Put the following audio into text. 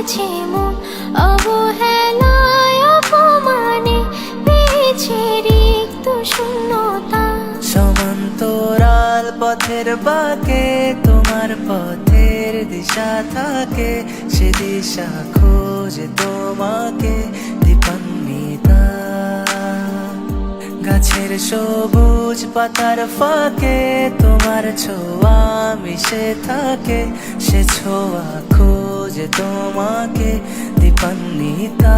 ভরেছে মন। অবহেলায়, অপমানে পেয়েছে শূন্যতা। সমান্তরাল পথের বাকে, তোমার পথের দিশা থাকে। সে দিশা খোঁজে তোমাকে গাছের সবুজ পাতার ফাঁকে, তোমার ছোঁয়া মিশে থাকে সে ছোঁয়া খোঁজে তোমাকে দীপান্বিতা।